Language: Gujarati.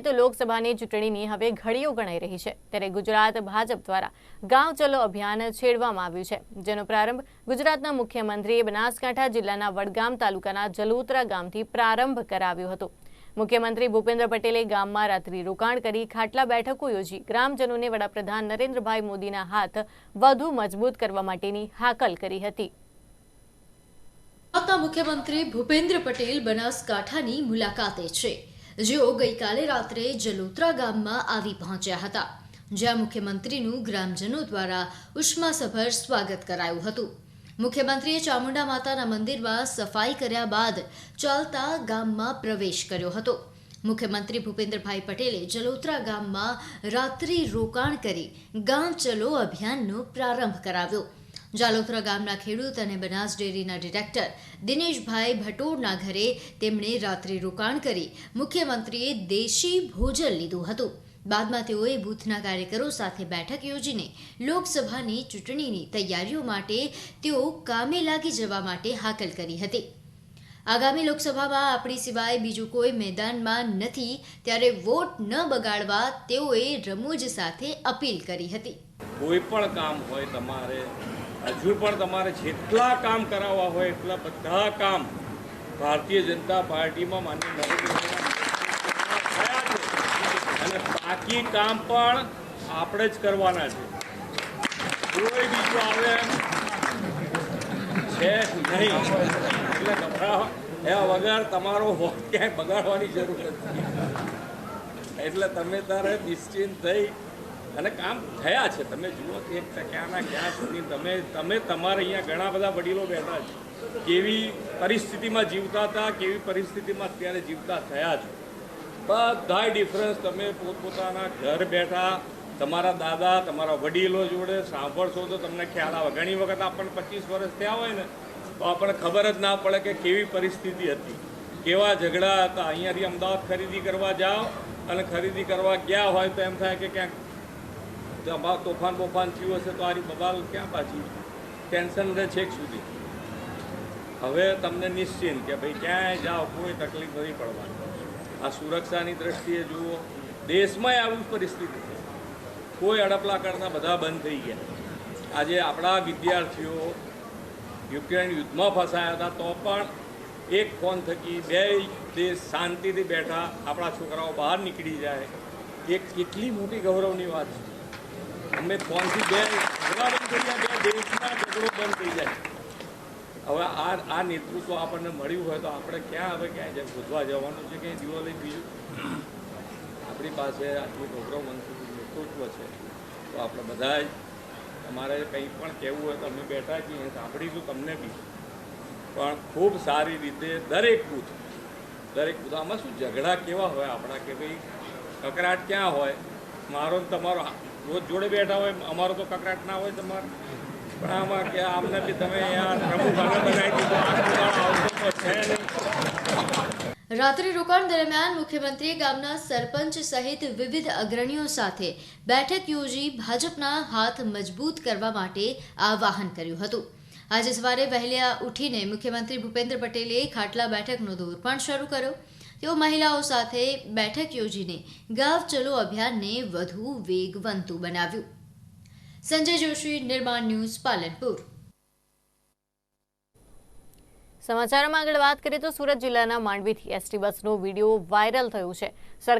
તો લોકસભાની ચૂંટણીની હવે ઘડીઓ ગણાઈ રહી છે. ત્યારે ગુજરાત ભાજપ દ્વારા ગાંવ ચલો અભિયાન છેડવામાં આવ્યું છે, જેનો પ્રારંભ ગુજરાતના મુખ્યમંત્રીએ બનાસકાંઠા જિલ્લાના વડગામ તાલુકાના જલોત્રા ગામથી પ્રારંભ કરાવ્યો હતો. મુખ્યમંત્રી ભૂપેન્દ્ર પટેલે ગામમાં રાત્રિ રોકાણ કરી ખાટલા બેઠકો યોજી ગ્રામજનોને વડાપ્રધાન નરેન્દ્રભાઈ મોદીના હાથ વધુ મજબૂત કરવા માટેની હાકલ કરી હતી. મુખ્યમંત્રી ભૂપેન્દ્ર પટેલ બનાસકાંઠાની મુલાકાતે છે. જેઓ ગઈકાલે રાત્રે જલોત્રા ગામમાં આવી પહોંચ્યા હતા, જ્યાં મુખ્યમંત્રીનું ગ્રામજનો દ્વારા ઉષ્માસભર સ્વાગત કરાયું હતું. મુખ્યમંત્રીએ ચામુંડા માતાના મંદિરમાં સફાઈ કર્યા બાદ ચાલતા ગામમાં પ્રવેશ કર્યો હતો. મુખ્યમંત્રી ભૂપેન્દ્રભાઈ પટેલે જલોત્રા ગામમાં રાત્રિ રોકાણ કરી ગામ ચલો અભિયાનનો પ્રારંભ કરાવ્યો. જાલોત્રા ગામના ખેડૂત અને બનાસ ડેરીના ડિરેક્ટર દિનેશભાઈ ભટોરના ઘરે તેમણે રાત્રે રોકાણ કરી. મુખ્યમંત્રીએ દેશી ભોજન લીધું હતું. બાદમાં તેઓએ બૂથના કાર્યકરો સાથે બેઠક યોજીને લોકસભાની ચૂંટણીની તૈયારીઓ માટે તેઓ કામે લાગી જવા માટે હાકલ કરી હતી. આગામી લોકસભામાં આપણી સિવાય બીજું કોઈ મેદાનમાં નથી, ત્યારે વોટ ન બગાડવા તેઓએ રમૂજ સાથે અપીલ કરી હતી. કોઈ પણ કામ હોય તમારે હજુ પણ તમારે જેટલા કામ કરાવવા હોય, એટલા બધા કામ ભારતીય જનતા પાર્ટીમાં માન્ય નરેન્દ્ર અને બાકી કામ પણ આપણે જ કરવાના છે. કોઈ બીજું આવે છે નહીં. એટલે ગભરાવા. એ વગર તમારો હોટ ક્યાંય બગાડવાની જરૂર નથી. એટલે તમે તારે નિશ્ચિંત થઈ અને કામ થયા છે. તમે જુઓ કે ક્યાંના ક્યાં સુધી તમે તમે તમારે અહીંયા ઘણા બધા વડીલો બેઠા છે. કેવી પરિસ્થિતિમાં જીવતા હતા, કેવી પરિસ્થિતિમાં અત્યારે જીવતા થયા છે. બધાય ડિફરન્સ તમે પોતપોતાના ઘર બેઠા, તમારા દાદા, તમારા વડીલો જોડે સાંભળશો તો તમને ખ્યાલ આવે. ઘણી વખત આપણને પચીસ વર્ષ થયા હોય ને, તો આપણને ખબર જ ના પડે કે કેવી પરિસ્થિતિ હતી. કેવા ઝઘડા હતા. અહીંયાથી અમદાવાદ ખરીદી કરવા જાઓ અને ખરીદી કરવા ગયા હોય તો એમ થાય કે ક્યાંક તમા તોફાન બોફાન થયું હશે તો આની બબાલ ક્યાં પાછી ટેન્શન રહે છેક સુધી. હવે તમને નિશ્ચિંત કે ભાઈ ક્યાંય જાઓ, કોઈ તકલીફ નથી પડવાની. આ સુરક્ષાની દ્રષ્ટિએ જુઓ દેશમાંય આવી પરિસ્થિતિ. છે કોઈ અડપલા કરતા બધા બંધ થઈ ગયા. આજે આપણા વિદ્યાર્થીઓ યુક્રેન યુદ્ધમાં ફસાયા હતા, તો પણ એક ફોન થકી બે દેશ શાંતિથી બેઠા આપણા છોકરાઓ બહાર નીકળી જાય. એ કેટલી મોટી ગૌરવની વાત છે. અમે ફોનથી બે ઝઘડા થઈ જાય ઝઘડો બંધ થઈ જાય. હવે આ આ નેતૃત્વ આપણને મળ્યું હોય તો આપણે ક્યાં હવે ક્યાં જેમ શોધવા જવાનું છે કે દિવાળી બીજું? આપણી પાસે આટલું મંત્રી નેતૃત્વ છે, તો આપણે બધા જ તમારે કંઈ પણ કહેવું હોય તો અમે બેઠા છીએ સાંભળીશું તમને બી. પણ ખૂબ સારી રીતે દરેક બૂથ દરેક બૂથ, આમાં શું ઝઘડા કેવા હોય આપણા કે ભાઈ, કકરાટ ક્યાં હોય? મારો ને તમારો રોજ જોડે બેઠા હોય, અમારો તો કકરાટ ના હોય તમારે. પણ આમાં કે આમને બી તમે રાત્રિ રોકાણ દરમિયાન મુખ્યમંત્રીએ ગામના સરપંચ સહિત વિવિધ અગ્રણીઓ સાથે બેઠક યોજી ભાજપના હાથ મજબૂત કરવા માટે આહ્વાન કર્યું હતું. આજે સવારે વહેલા ઉઠીને મુખ્યમંત્રી ભૂપેન્દ્ર પટેલે ખાટલા બેઠકનો દોર પણ શરૂ કર્યો. તેઓ મહિલાઓ સાથે બેઠક યોજીને ગાવ ચલો અભિયાનને વધુ વેગવંતું બનાવ્યું. સંજય જોશી, નિર્માણ ન્યૂઝ, પાલનપુર. સમાચારમાં આગળ વાત કરીએ તો સુરત જિલ્લાના માંડવીથી એસટી બસનો વીડિયો વાયરલ થયો છે.